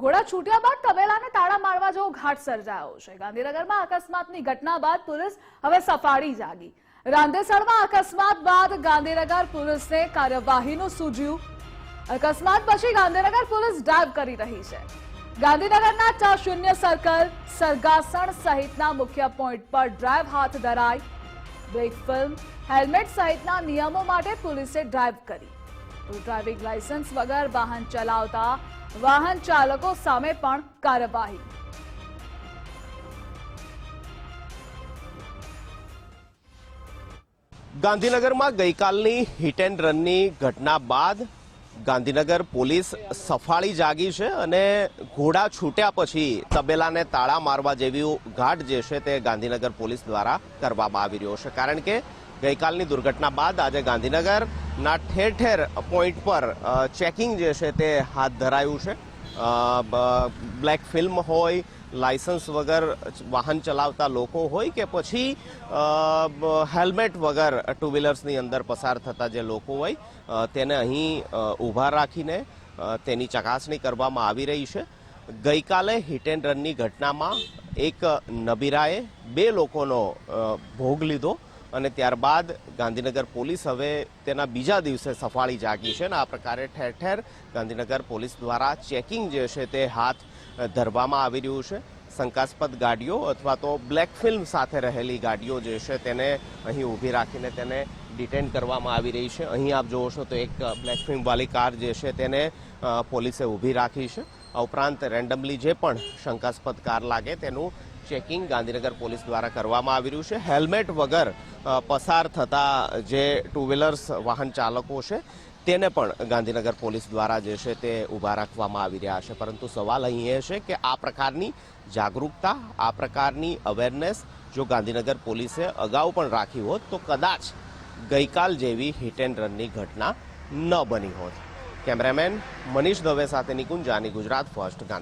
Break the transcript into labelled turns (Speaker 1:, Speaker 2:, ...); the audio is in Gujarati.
Speaker 1: ઘોડા છૂટ્યા બાદ તબેલાને તાળા મારવા જેવો ઘાટ સર્જાયો છે. ગાંધીનગરમાં અકસ્માતની ઘટના બાદ પોલીસ હવે સફાળી જાગી. રાંદેસરમાં અકસ્માત બાદ ગાંધીનગર પોલીસને કાર્યવાહીનું સૂજ્યું. અકસ્માત પછી ગાંધીનગર પોલીસ ડ્રાઈવ કરી રહી છે. ગાંધીનગરના ચાર શૂન્ય સર્કલ, સરગાસણ સહિતના મુખ્ય પોઈન્ટ પર ડ્રાઈવ હાથ ધરાઈ. બ્રેક ફિલ્મ, હેલ્મેટ સહિતના નિયમો માટે પોલીસે ડ્રાઈવ કરી. તો ડ્રાઇવિંગ લાયસન્સ વગર વાહન ચલાવતા વાહન ચાલકો સામે પણ કાર્યવાહી.
Speaker 2: ગાંધીનગરમાં ગઈકાલની હિટ એન્ડ રનની ઘટના બાદ ગાંધીનગર પોલીસ સફાળી જાગી છે અને ઘોડા છૂટ્યા પછી તબેલાને તાળા મારવા જેવી ઘાટ જે છે તે ગાંધીનગર પોલીસ દ્વારા કરવામાં આવી રહ્યો છે. કારણ કે ગઈકાલની દુર્ઘટના બાદ આજે ગાંધીનગરના ઠેર ઠેર પોઈન્ટ પર ચેકિંગ જે છે તે હાથ ધરાયું છે. બ્લેક ફિલ્મ હોય લાયસન્સ વગર વાહન ચલાવતા લોકો હોય કે પછી હેલ્મેટ વગર ટુ વ્હીલર્સની અંદર પસાર થતા જે લોકો હોય તેને અહીં ઊભા રાખીને તેની ચકાસણી કરવામાં આવી રહી છે. ગઈકાલે હિટ એન્ડ રનની ઘટનામાં એક નબીરાએ બે લોકોનો ભોગ લીધો. અને ત્યારબાદ ગાંધીનગર પોલીસ હવે તેના બીજા દિવસે સફાળી જાગી છે અને આ પ્રકારે ઠેર ઠેર ગાંધીનગર પોલીસ દ્વારા ચેકિંગ જે છે તે હાથ ધરવામાં આવી રહ્યું છે. શંકાસ્પદ ગાડીઓ અથવા તો બ્લેક ફિલ્મ સાથે રહેલી ગાડીઓ જે છે તેને અહીં ઊભી રાખીને તેને ડિટેન કરવામાં આવી રહી છે. અહીં આપ જોવો તો એક બ્લેક ફિલ્મવાળી કાર જે છે તેને પોલીસે ઊભી રાખી છે. આ ઉપરાંત રેન્ડમલી જે પણ શંકાસ્પદ કાર લાગે તેનું ચેકિંગ ગાંધીનગર પોલીસ દ્વારા કરવામાં આવી રહ્યું છે. હેલ્મેટ વગર પસાર થતા જે ટુ વ્હીલર્સ વાહન ચાલકો છે, તેને પણ ગાંધીનગર પોલીસ દ્વારા જે છે તે ઊભા રાખવામાં આવી રહ્યા છે. પરંતુ સવાલ અહીં એ છે કે આ પ્રકારની જાગૃતતા આ પ્રકારની અવેરનેસ જો ગાંધીનગર પોલીસે અગાઉ પણ રાખી હોત તો કદાચ ગઈકાલ જેવી હિટ એન્ડ રનની ઘટના ન બની હોત. કેમેરામેન મનીષ દવે સાથે નિકુંજાની ગુજરાત ફર્સ્ટ ગાંધી